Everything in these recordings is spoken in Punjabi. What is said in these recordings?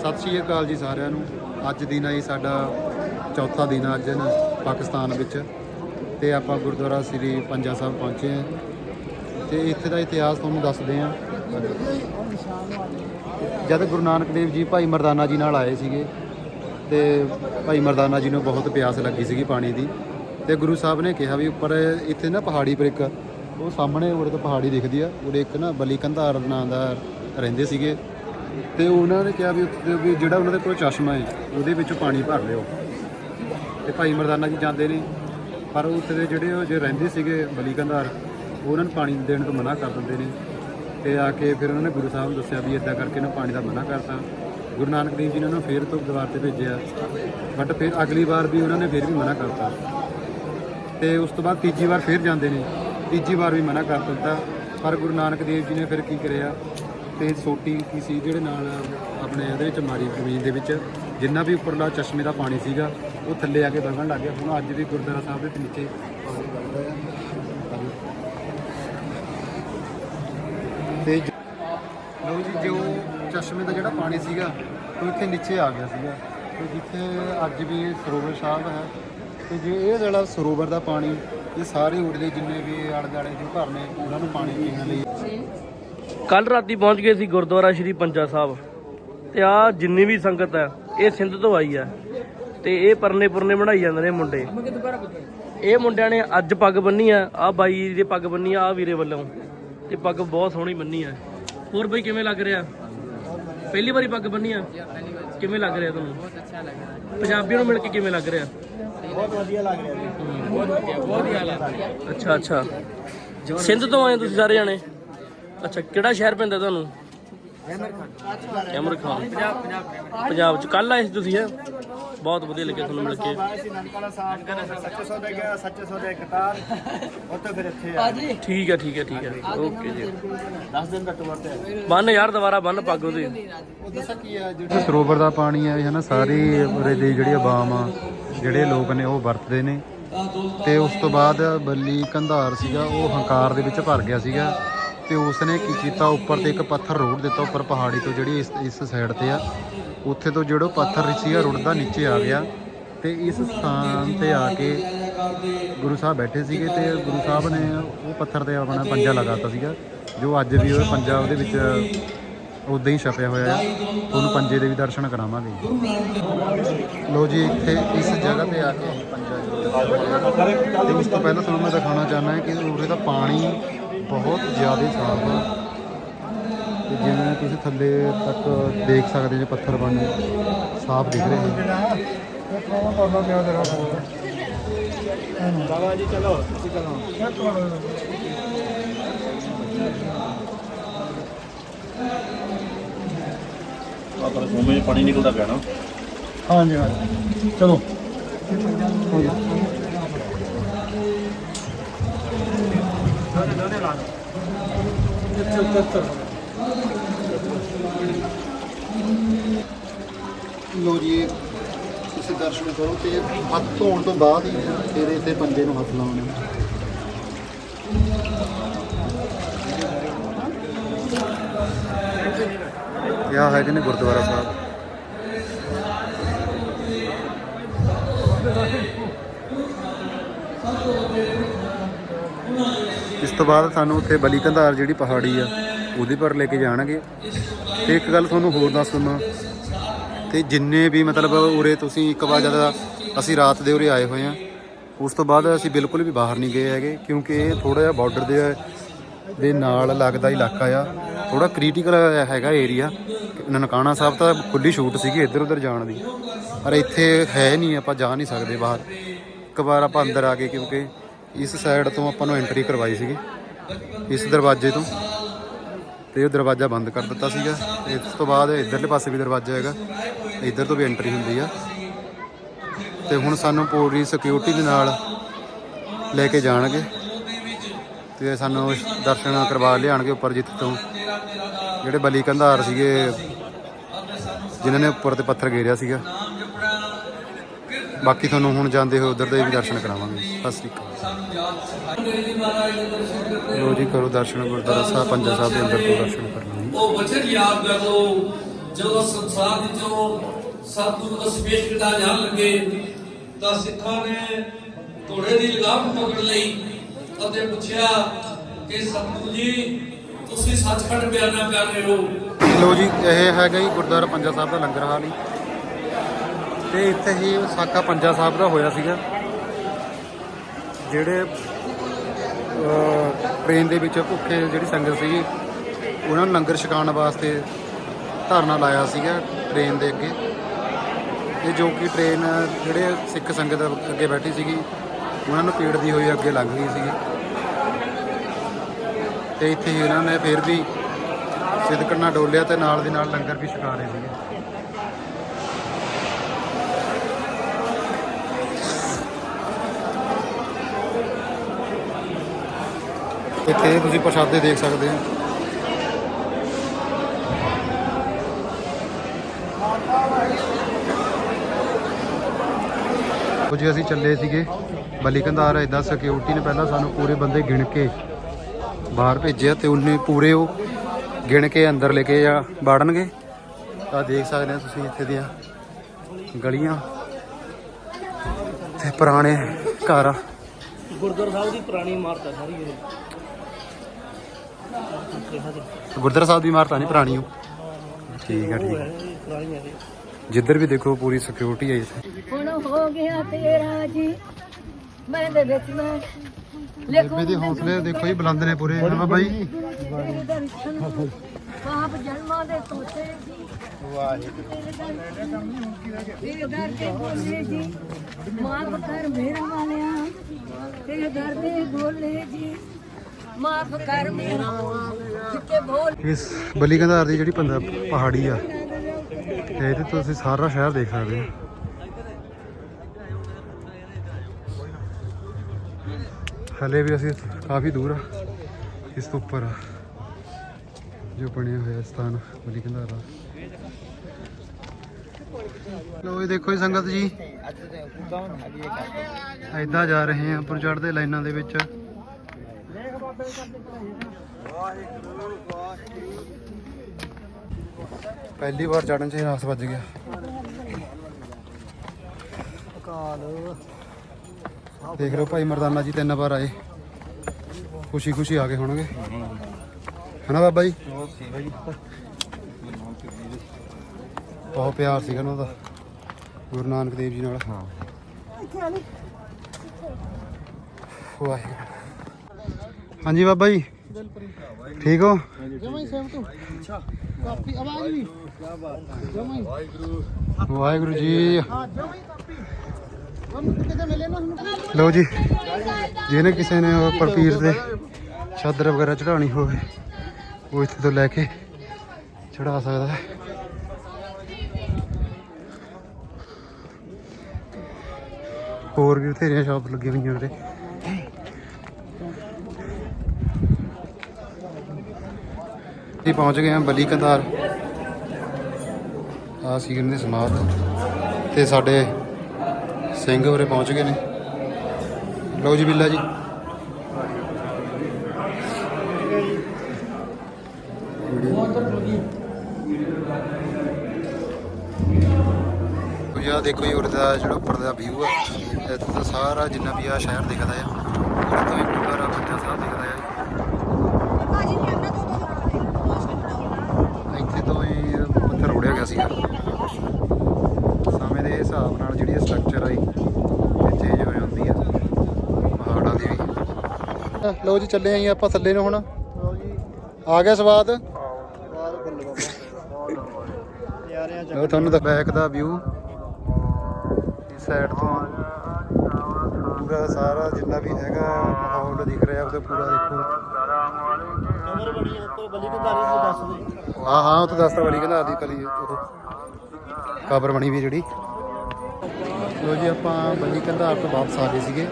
ਸਤਿ ਸ਼੍ਰੀ ਅਕਾਲ ਜੀ ਸਾਰਿਆਂ ਨੂੰ। ਅੱਜ ਦਿਨ ਹੈ ਸਾਡਾ ਚੌਥਾ ਦਿਨ ਅੱਜ ਨਾ ਪਾਕਿਸਤਾਨ ਵਿੱਚ। ਤੇ ਆਪਾਂ ਗੁਰਦੁਆਰਾ ਸ੍ਰੀ ਪੰਜਾ ਸਾਹਿਬ ਪਹੁੰਚੇ ਹਾਂ। ਤੇ ਇੱਥੇ ਦਾ ਇਤਿਹਾਸ ਤੁਹਾਨੂੰ ਦੱਸਦੇ ਹਾਂ। ਜਦ ਗੁਰੂ ਨਾਨਕ ਦੇਵ ਜੀ ਭਾਈ ਮਰਦਾਨਾ ਜੀ ਨਾਲ ਆਏ ਸੀਗੇ, ਤੇ ਭਾਈ ਮਰਦਾਨਾ ਜੀ ਨੂੰ ਬਹੁਤ ਪਿਆਸ ਲੱਗੀ ਸੀਗੀ ਪਾਣੀ ਦੀ। ਤੇ ਗੁਰੂ ਸਾਹਿਬ ਨੇ ਕਿਹਾ ਵੀ ਉੱਪਰ ਇੱਥੇ ਨਾ ਪਹਾੜੀ ਪਰ ਇੱਕ, ਉਹ ਸਾਹਮਣੇ ਉਰੇ ਤੋਂ ਪਹਾੜੀ ਦਿਖਦੀ ਆ ਉਰੇ ਇੱਕ ਨਾ ਬਲੀ ਕੰਧਾਰ ਨਾਂ ਦਾ ਰਹਿੰਦੇ ਸੀਗੇ। ਤੇ ਉਹਨਾਂ ਨੇ ਕਿਹਾ ਵੀ ਉੱਥੇ ਵੀ ਜਿਹੜਾ ਉਹਨਾਂ ਦੇ ਕੋਲ ਚਸ਼ਮਾ ਹੈ ਉਹਦੇ ਵਿੱਚੋਂ ਪਾਣੀ ਭਰ ਲਿਓ। ਤੇ ਭਾਈ ਮਰਦਾਨਾ ਜੀ ਜਾਂਦੇ ਨੇ, ਪਰ ਉੱਥੇ ਦੇ ਜਿਹੜੇ ਉਹ ਜੇ ਰਹਿੰਦੇ ਸੀਗੇ ਬਲੀ ਕੰਧਾਰ ਉਹਨਾਂ ਨੂੰ ਪਾਣੀ ਦੇਣ ਤੋਂ ਮਨਾ ਕਰ ਦਿੰਦੇ ਨੇ। ਤੇ ਆ ਕੇ ਫਿਰ ਉਹਨਾਂ ਨੇ ਗੁਰੂ ਸਾਹਿਬ ਨੂੰ ਦੱਸਿਆ ਵੀ ਇਦਾਂ ਕਰਕੇ ਇਹਨੂੰ ਪਾਣੀ ਦਾ ਮਨਾ ਕਰਤਾ। ਗੁਰੂ ਨਾਨਕ ਦੇਵ ਜੀ ਨੇ ਉਹਨਾਂ ਨੂੰ ਫੇਰ ਤੋਂ ਦਰਬਾਰ ਤੇ ਭੇਜਿਆ। ਬਟ ਫਿਰ ਅਗਲੀ ਵਾਰ ਵੀ ਉਹਨਾਂ ਨੇ ਫਿਰ ਵੀ ਮਨਾ ਕਰਤਾ। ਤੇ ਉਸ ਤੋਂ ਬਾਅਦ ਤੀਜੀ ਵਾਰ ਫੇਰ ਜਾਂਦੇ ਨੇ। ਤੀਜੀ ਵਾਰ ਵੀ ਮਨਾ ਕਰ ਦਿੱਤਾ। ਪਰ ਗੁਰੂ ਨਾਨਕ ਦੇਵ ਜੀ ਨੇ ਫਿਰ ਕੀ ਕਰਿਆ? ਤੇ ਸੋਟੀ ਕੀ ਸੀ ਜਿਹੜੇ ਨਾਲ ਆਪਣੇ ਇਹਦੇ ਵਿੱਚ ਮਾਰੀ ਜ਼ਮੀਨ ਦੇ ਵਿੱਚ, ਜਿੰਨਾ ਵੀ ਉੱਪਰਲਾ ਚਸ਼ਮੇ ਦਾ ਪਾਣੀ ਸੀਗਾ, ਉਹ ਥੱਲੇ ਆ ਕੇ ਵਗਣ ਲੱਗ ਗਿਆ। ਹੁਣ ਅੱਜ ਵੀ ਗੁਰਦੁਆਰਾ ਸਾਹਿਬ ਦੇ ਨੀਚੇ ਪਾਣੀ ਵਗਦਾ ਹੈ। ਤੇ ਲਓ ਜੀ, ਜੋ ਚਸ਼ਮੇ ਦਾ ਜਿਹੜਾ ਪਾਣੀ ਸੀਗਾ, ਉਹ ਇੱਥੇ ਨੀਚੇ ਆ ਗਿਆ ਸੀਗਾ। ਤੇ ਜਿੱਥੇ ਅੱਜ ਵੀ ਸਰੋਵਰ ਸਾਹਿਬ ਹੈ, ਤੇ ਜੇ ਇਹ ਜਿਹੜਾ ਸਰੋਵਰ ਦਾ ਪਾਣੀ, ਇਹ ਸਾਰੇ ਉੜਦੇ ਜਿੰਨੇ ਵੀ ਆਲੇ ਦੁਆਲੇ ਜੋ ਘਰ ਨੇ, ਉਹਨਾਂ ਨੂੰ ਪਾਣੀ ਪੀਣ ਲਈ ਕੱਲ ਰਾਤੀ ਪਹੁੰਚ ਗਏ ਸੀ ਗੁਰਦੁਆਰਾ ਸ਼੍ਰੀ ਪੰਜਾ ਸਾਹਿਬ। ਤੇ ਆ ਜਿੰਨੀ ਵੀ ਸੰਗਤ ਹੈ ਇਹ ਸਿੰਧ ਤੋਂ ਆਈ ਹੈ। ਤੇ ਇਹ ਪਰਨੇ ਪੁਰਨੇ ਬਣਾਈ ਜਾਂਦੇ ਨੇ ਮੁੰਡੇ। ਇਹ ਮੁੰਡਿਆਂ ਨੇ ਅੱਜ ਪੱਗ ਬੰਨੀ ਆ ਆ ਬਾਈ ਦੀ ਪੱਗ ਬੰਨੀ ਆ ਵੀਰੇ ਵੱਲੋਂ। ਤੇ ਪੱਗ ਬਹੁਤ ਸੋਹਣੀ ਬੰਨੀ ਆ ਹੋਰ ਬਈ ਕਿਵੇਂ ਲੱਗ ਰਿਹਾ? ਪਹਿਲੀ ਵਾਰੀ ਪੱਗ ਬੰਨੀ ਆ? ਕਿਵੇਂ ਲੱਗ ਰਿਹਾ ਤੁਹਾਨੂੰ? ਬਹੁਤ ਅੱਛਾ ਲੱਗ ਰਿਹਾ ਪੰਜਾਬੀਆਂ ਨੂੰ ਮਿਲ ਕੇ ਕਿਵੇਂ ਲੱਗ ਰਿਹਾ? ਬਹੁਤ ਵਧੀਆ ਲੱਗ ਰਿਹਾ ਬਹੁਤ ਵਧੀਆ ਬਹੁਤ ਵਧੀਆ ਲੱਗ ਰਿਹਾ ਅੱਛਾ ਅੱਛਾ। ਸਿੰਧ ਤੋਂ ਆਏ ਤੁਸੀਂ ਸਾਰੇ ਜਾਣੇ? ਅੱਛਾ, ਕਿਹੜਾ ਸ਼ਹਿਰ ਪੈਂਦਾ ਤੁਹਾਨੂੰ? ਅਮਰ ਖਾਨ। ਪੰਜਾਬ ਚ। ਕੱਲ ਆਏ ਸੀ ਤੁਸੀਂ, ਹੈ? ਬਹੁਤ ਵਧੀਆ ਲੱਗਿਆ ਤੁਹਾਨੂੰ ਮਿਲ ਕੇ। ਠੀਕ ਹੈ ਠੀਕ ਹੈ ਠੀਕ ਹੈ। ਓਕੇ ਜੀ। 10 ਦਿਨ ਦਾ ਟੂਰ ਤੇ ਬੰਨ ਯਾਰ, ਦੁਬਾਰਾ ਬੰਨ ਪੱਗ ਉਹਦੀ। ਸਰੋਵਰ ਦਾ ਪਾਣੀ ਹੈ ਹੈ ਸਾਰੀ ਉਰੇ ਦੀ ਜਿਹੜੀ ਆਵਾਮ ਆ, ਜਿਹੜੇ ਲੋਕ ਨੇ, ਉਹ ਵਰਤਦੇ ਨੇ। ਤੇ ਉਸ ਤੋਂ ਬਾਅਦ ਬੱਲੀ, ਕੰਧਾਰ ਸੀਗਾ, ਉਹ ਹੰਕਾਰ ਦੇ ਵਿੱਚ ਭਰ ਗਿਆ ਸੀਗਾ। ਤੇ ਉਸਨੇ ਕੀ ਕੀਤਾ? ਉੱਪਰ ਤੇ ਇੱਕ ਪੱਥਰ ਰੋੜ ਦਿੱਤਾ, ਉੱਪਰ ਪਹਾੜੀ ਤੋਂ ਜਿਹੜੀ ਇਸ ਇਸ ਸਾਈਡ ਤੇ ਆ। ਉੱਥੇ ਤੋਂ ਜਿਹੜਾ ਪੱਥਰ ਸੀਗਾ ਰੁੜਦਾ ਨੀਚੇ ਆ ਗਿਆ। ਤੇ ਇਸ ਸਥਾਨ ਤੇ ਆ ਕੇ ਗੁਰੂ ਸਾਹਿਬ ਬੈਠੇ ਸੀਗੇ ਤੇ ਗੁਰੂ ਸਾਹਿਬ ਨੇ ਉਹ ਪੱਥਰ ਤੇ ਆਪਣਾ ਪੰਜਾ ਲਗਾਤਾ ਸੀਗਾ। ਜੋ ਅੱਜ ਵੀ ਉਹ ਪੰਜਾ ਉਹਦੇ ਵਿੱਚ ਉਦਾਂ ਹੀ ਛਪਿਆ ਹੋਇਆ ਹੈ ਤੁਹਾਨੂੰ ਪੰਜੇ ਦੇ ਵੀ ਦਰਸ਼ਨ ਕਰਾਵਾਂਗੇ। ਲੋ ਜੀ, ਇੱਥੇ ਇਸ ਜਗ੍ਹਾ ਤੇ ਆ ਕੇ ਅਸੀਂ ਪੰਜਾ ਜੀ। ਉਸ ਤੋਂ ਪਹਿਲਾਂ ਤੁਹਾਨੂੰ ਮੈਂ ਦਿਖਾਉਣਾ ਚਾਹੁੰਦਾ ਕਿ ਉਰੇ ਦਾ ਪਾਣੀ ਬਹੁਤ ਜ਼ਿਆਦਾ ਸਾਫ਼ ਹੈ ਤੇ ਜਿਵੇਂ ਤੁਸੀਂ ਥੱਲੇ ਤੱਕ ਦੇਖ ਸਕਦੇ ਜੇ ਪੱਥਰ ਬਣੇ ਸਾਫ਼ ਦਿਖ ਰਹੇ। ਨੇ ਬਾਬਾ ਜੀ ਚਲੋ ਤੁਸੀਂ ਚਲੋ ਆਪਣਾ ਸੋਮੇ ਪਾਣੀ ਨਿਕਲਦਾ ਪਿਆ ਨਾ। ਹਾਂਜੀ ਹਾਂਜੀ। ਚਲੋ। ਲੋ ਜੀ ਤੁਸੀਂ ਦਰਸ਼ਨ ਕਰੋ ਤੇ ਹੱਥ ਧੋਣ ਤੋਂ ਬਾਅਦ ਹੀ ਫਿਰ ਇੱਥੇ ਪੰਜੇ ਨੂੰ ਹੱਥ ਲਾਉਣੇ ਇਹ ਹੈਗੇ ਨੇ ਗੁਰਦੁਆਰਾ ਸਾਹਿਬ? ਇਸ ਤੋਂ ਬਾਅਦ ਸਾਨੂੰ ਉੱਥੇ ਬਲੀ ਕੰਧਾਰ ਜਿਹੜੀ ਪਹਾੜੀ ਆ, ਉਹਦੇ ਪਰ ਲੈ ਕੇ ਜਾਣਗੇ। ਤੇ ਇੱਕ ਗੱਲ ਤੁਹਾਨੂੰ ਹੋਰ ਦੱਸ ਦਿੰਦਾ ਤੇ ਜਿੰਨੇ ਵੀ ਮਤਲਬ ਉਰੇ ਤੁਸੀਂ ਇੱਕ ਵਾਰ ਜਦ ਅਸੀਂ ਰਾਤ ਦੇ ਉਰੇ ਆਏ ਹੋਏ ਆ, ਉਸ ਤੋਂ ਬਾਅਦ ਅਸੀਂ ਬਿਲਕੁਲ ਵੀ ਬਾਹਰ ਨਹੀਂ ਗਏ ਹੈਗੇ, ਕਿਉਂਕਿ ਇਹ ਥੋੜਾ ਜਿਹਾ ਬਾਰਡਰ ਦੇ ਦੇ ਨਾਲ ਲੱਗਦਾ ਇਲਾਕਾ ਆ। ਥੋੜਾ ਕ੍ਰਿਟੀਕਲ ਹੈਗਾ ਏਰੀਆ ਨਨਕਾਣਾ ਸਾਹਿਬ ਤਾਂ ਖੁੱਲੀ ਛੂਟ ਸੀਗੀ ਇੱਧਰ ਉੱਧਰ ਜਾਣ ਦੀ। ਪਰ ਇੱਥੇ ਹੈ ਨਹੀਂ, ਆਪਾਂ ਜਾ ਨਹੀਂ ਸਕਦੇ ਬਾਹਰ। ਇੱਕ ਵਾਰ ਆਪਾਂ ਅੰਦਰ ਆ ਗਏ ਕਿਉਂਕਿ ਇਸ ਸਾਈਡ ਤੋਂ ਆਪਾਂ ਨੂੰ ਐਂਟਰੀ ਕਰਵਾਈ ਸੀਗੀ, ਇਸ ਦਰਵਾਜ਼ੇ ਤੋਂ। ਤੇ ਉਹ ਦਰਵਾਜ਼ਾ ਬੰਦ ਕਰ ਦਿੱਤਾ ਸੀਗਾ। ਤੇ ਇਸ ਤੋਂ ਬਾਅਦ ਇਧਰਲੇ ਪਾਸੇ ਵੀ ਦਰਵਾਜ਼ਾ ਹੈਗਾ, ਇੱਧਰ ਤੋਂ ਵੀ ਐਂਟਰੀ ਹੁੰਦੀ ਆ। ਤੇ ਹੁਣ ਸਾਨੂੰ ਪੂਰੀ ਸਿਕਿਉਰਿਟੀ ਦੇ ਨਾਲ ਲੈ ਕੇ ਜਾਣਗੇ। ਤੇ ਸਾਨੂੰ ਦਰਸ਼ਨ ਕਰਵਾ ਲਿਆਣਗੇ ਉੱਪਰ ਜਿੱਥੇ ਤੋਂ। ਜਿਹੜੇ ਬਲੀ ਕੰਧਾਰ ਸੀਗੇ, ਜਿਨ੍ਹਾਂ ਨੇ ਉੱਪਰ ਤੇ ਪੱਥਰ ਗੇਰਿਆ ਸੀਗਾ। ਬਾਕੀ ਤੁਹਾਨੂੰ ਹੁਣ ਜਾਂਦੇ ਹੋਏ ਉਧਰ ਦੇ ਵੀ ਦਰਸ਼ਨ ਕਰਾਵਾਂਗੇ। ਸਤਿ ਸ੍ਰੀ ਅਕਾਲ। ਲੋ ਜੀ ਕਰੋ ਦਰਸ਼ਨ ਗੁਰਦੁਆਰਾ ਸਾਹਿਬ ਪੰਜਾ ਸਾਹਿਬ ਦੇ ਅੰਦਰ ਤੋਂ ਦਰਸ਼ਨ ਕਰਨਾ ਉਹ ਵਚਨ ਯਾਦ ਕਰ ਲਓ ਜਦੋਂ ਸੰਸਾਰ ਵਿੱਚੋਂ ਸਤਿਗੁਰੂ ਦਾ ਸਪੇਸ਼ ਕਿਤਾ ਜਾਣ ਲੱਗੇ ਤਾਂ ਸਿੱਖਾਂ ਨੇ ਘੋੜੇ ਦੀ ਲਗਾਮ ਪਕੜ ਲਈ ਅਤੇ ਪੁੱਛਿਆ ਕਿ ਸਤਿਗੁਰੂ ਜੀ ਤੁਸੀਂ ਸੱਚਖੰਡ ਬਿਆਨਾ ਕਰ ਰਹੇ ਹੋ। ਲੋ ਜੀ ਇਹ ਹੈਗਾ ਜੀ ਗੁਰਦੁਆਰਾ ਪੰਜਾ ਸਾਹਿਬ ਦਾ ਲੰਗਰ ਹਾਲ ਹੀ। ਤੇ ਇੱਥੇ ਹੀ ਸਾਕਾ ਪੰਜਾ ਸਾਹਿਬ ਦਾ ਹੋਇਆ ਸੀਗਾ। ਜਿਹੜੇ ਟ੍ਰੇਨ ਦੇ ਵਿੱਚ ਭੁੱਖੇ ਜਿਹੜੀ ਸੰਗਤ ਸੀਗੀ, ਉਹਨਾਂ ਨੂੰ ਲੰਗਰ ਛਕਾਉਣ ਵਾਸਤੇ ਧਰਨਾ ਲਾਇਆ ਸੀਗਾ ਟ੍ਰੇਨ ਦੇ ਅੱਗੇ। ਤੇ ਜੋ ਕਿ ਟ੍ਰੇਨ ਜਿਹੜੇ ਸਿੱਖ ਸੰਗਤ ਅੱਗੇ ਬੈਠੀ ਸੀਗੀ, ਉਹਨਾਂ ਨੂੰ ਪੀੜਦੀ ਹੋਈ ਅੱਗੇ ਲੰਘ ਗਈ ਸੀਗੀ। ਤੇ ਇੱਥੇ ਹੀ ਉਹਨਾਂ ਨੇ ਫਿਰ ਵੀ ਸਿੱਧਕਣਾ ਡੋਲਿਆ ਤੇ ਨਾਲ ਦੀ ਨਾਲ ਲੰਗਰ ਵੀ ਛਕਾ ਰਹੇ ਸੀਗੇ। ਇੱਥੇ ਤੁਸੀਂ ਪ੍ਰਸ਼ਾਦੇ ਦੇਖ ਸਕਦੇ ਹੋ। ਕੁਝ ਅਸੀਂ ਚੱਲੇ ਸੀਗੇ। ਬਲੀ ਕੰਧਾਰ ਇਦਾਂ ਸਿਕਿਉਰਿਟੀ ਨੇ ਪਹਿਲਾਂ ਸਾਨੂੰ ਪੂਰੇ ਬੰਦੇ ਗਿਣ ਕੇ ਬਾਹਰ ਭੇਜਿਆ ਤੇ ਉਹਨੇ ਪੂਰੇ ਉਹ ਗਿਣ ਕੇ ਅੰਦਰ ਲੈ ਕੇ ਜਾ ਬਾੜਨਗੇ। ਤਾਂ ਦੇਖ ਸਕਦੇ ਹੋ ਤੁਸੀਂ ਇੱਥੇ ਦੀਆਂ ਗਲੀਆਂ। ਤੇ ਪੁਰਾਣੇ ਘਰ ਗੁਰਦੁਆਰਾ ਸਾਹਿਬ ਦੀ ਪੁਰਾਣੀ ਇਮਾਰਤ ਹੈ ਸਾਰੀ ਇਹ। ਗੁਰਦੁਆਰਾ ਸਾਹਿਬ ਦੀ ਇਮਾਰਤ ਆ ਨਹੀਂ ਪੁਰਾਣੀ ਉਹ ਠੀਕ ਹੈ ਠੀਕ ਹੈ ਜਿੱਧਰ ਵੀ ਦੇਖੋ ਪੂਰੀ ਸਿਕਿਉਰਿਟੀ ਹੈ ਇੱਥੇ। ਹੁਣ ਹੋ ਗਿਆ ਤੇਰਾ ਜੀ। ਮੈਂ ਦੇ ਵਿੱਚ ਮੈਂ ਬੇਬੇ ਦੇ ਹੌਸਲੇ ਦੇਖੋ ਜੀ ਬੁਲੰਦ ਨੇ ਪੂਰੇ। ਬਾਬਾ ਜੀ। ਪਾਪ ਜਨਮਾਂ ਦੇ ਤੋਤੇ ਜੀ। ਵਾਹਿਗੁਰੂ ਤੇਰੇ ਦਰ ਤੇ ਬੋਲੇ ਜੀ। ਮੇਰਾ ਵਾਲਿਆ। ਤੇਰੇ ਦਰ ਤੇ ਬੋਲੇ ਜੀ। ਮਾਫ ਕਰ ਮੇਰਾ ਜਿੱਤੇ ਬੋਲ ਇਸ ਬਲੀ ਕੰਧਾਰ ਦੀ ਜਿਹੜੀ ਪੰਦਾ ਪਹਾੜੀ ਆ ਤੇ ਇਹਦੇ ਤੋਂ ਤੁਸੀਂ ਸਾਰਾ ਸ਼ਹਿਰ ਦੇਖ ਸਕਦੇ ਹੋ। ਹਲੇ ਵੀ ਅਸੀਂ ਕਾਫੀ ਦੂਰ ਆ ਇਸ ਤੋਂ ਉੱਪਰ ਆ ਜੋ ਬਣਿਆ ਹੋਇਆ ਸਥਾਨ ਬਲੀ ਕੰਧਾਰ ਦਾ ਲੋ ਇਹ ਦੇਖੋ ਜੀ ਸੰਗਤ ਜੀ। ਐਦਾਂ ਜਾ ਰਹੇ ਆ ਉੱਪਰ ਚੜ੍ਹਦੇ ਲਾਈਨਾਂ ਦੇ ਵਿੱਚ। ਪਹਿਲੀ ਵਾਰ ਚੜਨ 'ਚ ਰਾਸ ਵੱਜ ਗਿਆ। ਦੇਖ ਲਓ ਭਾਈ ਮਰਦਾਨਾ ਜੀ ਤਿੰਨ ਵਾਰ ਆਏ। ਖੁਸ਼ੀ ਖੁਸ਼ੀ ਆ ਗਏ ਹੋਣਗੇ। ਹਨਾ ਬਾਬਾ ਜੀ? ਬਹੁਤ ਪਿਆਰ ਸੀਗਾ ਉਹਨਾਂ ਦਾ ਗੁਰੂ ਨਾਨਕ ਦੇਵ ਜੀ ਨਾਲ। ਹਾਂ। ਵਾਹਿਗੁਰੂ। ਹਾਂਜੀ ਬਾਬਾ ਜੀ। ਠੀਕ ਹੋ? ਵਾਹਿਗੁਰੂ ਜੀ। ਲਓ ਜੀ ਜਿਹਨੇ ਕਿਸੇ ਨੇ ਉੱਪਰ ਪੀਰ ਦੇ ਚਾਦਰ ਵਗੈਰਾ ਚੜਾਉਣੀ ਹੋਵੇ ਉਹ ਇੱਥੇ ਤੋਂ ਲੈ ਕੇ ਚੜਾ ਸਕਦਾ ਹੈ। ਹੋਰ ਵੀ ਬਥੇਰੀਆਂ ਸ਼ਾਪ ਲੱਗੀਆਂ ਹੋਈਆਂ ਉਰੇ ਅਸੀਂ ਪਹੁੰਚ ਗਏ ਹਾਂ ਬਲੀ ਕੰਧਾਰ। ਆ ਸੀ ਕਹਿੰਦੇ ਸਮਾਪਤ। ਤੇ ਸਾਡੇ ਸਿੰਘ ਉਰੇ ਪਹੁੰਚ ਗਏ ਨੇ। ਲਓ ਜੀ ਬਿੱਲਾ ਜੀ। ਆ ਦੇਖੋ ਜੀ, ਉਰੇ ਦਾ ਜਿਹੜਾ ਉੱਪਰ ਦਾ ਵਿਊ ਆ। ਇੱਥੇ ਤਾਂ ਸਾਰਾ ਜਿੰਨਾ ਵੀ ਆ ਸ਼ਹਿਰ ਦਿਖਦਾ ਆ, ਉਰੇ ਤੋਂ ਹੀ ਗੁਰਦੁਆਰਾ ਬੱਚਾ ਸਾਹਿਬ ਦਿਖਦਾ ਆ ਜੀ ਇੱਥੇ ਤੋਂ ਹੀ ਪੱਥਰ ਉੜਿਆ ਗਿਆ ਸੀਗਾ ਸਮੇਂ ਦੇ ਹਿਸਾਬ ਨਾਲ ਜਿਹੜੀ ਸਟਰਕਚਰ ਆਈ ਇਹ ਚੇਂਜ ਹੋ ਜਾਂਦੀ ਆ ਪਹਾੜਾਂ ਦੀ ਵੀ ਲਓ ਜੀ, ਚੱਲੇ ਆਈ ਆਪਾਂ ਥੱਲੇ ਨੂੰ ਹੁਣ। ਆ ਗਿਆ ਸਵਾਦ? ਲਓ ਤੁਹਾਨੂੰ ਤਾਂ ਬੈਕ ਦਾ ਵਿਊ ਇਸ ਸਾਈਡ ਤੋਂ। ਪੂਰਾ ਸਾਰਾ ਜਿੰਨਾ ਵੀ ਹੈਗਾ, ਮਾਹੌਲ ਦਿਖ ਰਿਹਾ ਉਹਦੇ ਪੂਰਾ ਦੇਖੋ। ਹਾਂ ਹਾਂ ਉਹ ਤਾਂ ਦੱਸਦਾ ਬੜੀ ਕਹਿੰਦਾ ਆਦੀ ਕਲੀ ਉਹ ਕਬਰ ਬਣੀ ਵੀ ਜਿਹੜੀ। ਲੋ ਜੀ, ਆਪਾਂ ਬੱਲੀ ਕੰਧਾਰ ਤੋਂ ਵਾਪਸ ਆ ਗਏ ਸੀਗੇ।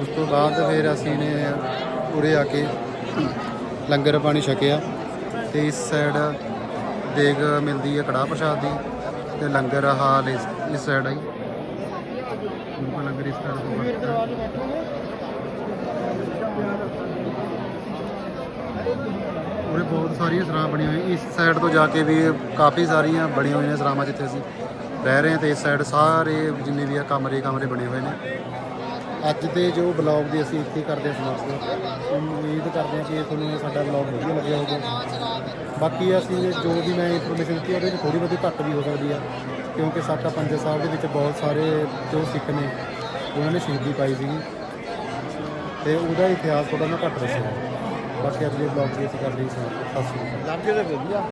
ਉਸ ਤੋਂ ਬਾਅਦ ਫਿਰ ਅਸੀਂ ਨੇ ਉਰੇ ਆ ਕੇ ਲੰਗਰ ਪਾਣੀ ਛਕਿਆ ਤੇ ਇਸ ਸਾਈਡ ਦੇਗ ਮਿਲਦੀ ਹੈ ਕੜਾਹ ਪ੍ਰਸ਼ਾਦ ਦੀ ਤੇ ਲੰਗਰ ਹਾਲ ਇਸ ਇਸ ਸਾਈਡ ਆਈ ਲੰਗਰ ਇਸ ਸਾਈਡ ਤੋਂ ਉਰੇ ਬਹੁਤ ਸਾਰੀਆਂ ਸਰਾਂ ਬਣੀਆਂ ਹੋਈਆਂ। ਇਸ ਸਾਈਡ ਤੋਂ ਜਾ ਕੇ ਵੀ ਕਾਫੀ ਸਾਰੀਆਂ ਬਣੀਆਂ ਹੋਈਆਂ ਸਰਾਵਾਂ ਜਿੱਥੇ ਅਸੀਂ ਰਹਿ ਰਹੇ ਹਾਂ ਤੇ ਇਸ ਸਾਈਡ ਸਾਰੇ ਜਿੰਨੇ ਵੀ ਆ ਕਮਰੇ ਕਮਰੇ ਬਣੇ ਹੋਏ ਨੇ। ਅੱਜ ਦੇ ਜੋ ਬਲੌਗ ਦੀ ਅਸੀਂ ਇੱਥੇ ਕਰਦੇ ਹਾਂ ਸਮਾਪਤ ਉਮੀਦ ਕਰਦੇ ਹਾਂ ਕਿ ਤੁਹਾਨੂੰ ਸਾਡਾ ਬਲੌਗ ਵਧੀਆ ਲੱਗਿਆ ਹੋਵੇਗਾ ਬਾਕੀ ਅਸੀਂ ਜੋ ਵੀ ਮੈਂ ਇਨਫੋਰਮੇਸ਼ਨ ਦਿੱਤੀ, ਉਹਦੇ ਵਿੱਚ ਥੋੜੀ ਬਹੁਤੀ ਘੱਟ ਵੀ ਹੋ ਸਕਦੀ ਆ, ਕਿਉਂਕਿ ਸਾਡਾ ਪੰਜ ਸਾਹਿਬ ਦੇ ਵਿੱਚ ਬਹੁਤ ਸਾਰੇ ਜੋ ਸਿੱਖ ਨੇ, ਉਹਨਾਂ ਨੇ ਸ਼ਹੀਦੀ ਪਾਈ ਸੀਗੀ। ਤੇ ਉਹਦਾ ਇਤਿਹਾਸ ਥੋੜਾ ਮੈਂ ਘੱਟ ਦੱਸਿਆ ਬਾਕੀ ਅਗਲੇ ਬਲੌਗ ਦੀ ਅਸੀਂ ਕਰਦੇ ਹਾਂ ਸਤਿ ਸ਼੍ਰੀ ਅਕਾਲ। ਵਧੀਆ।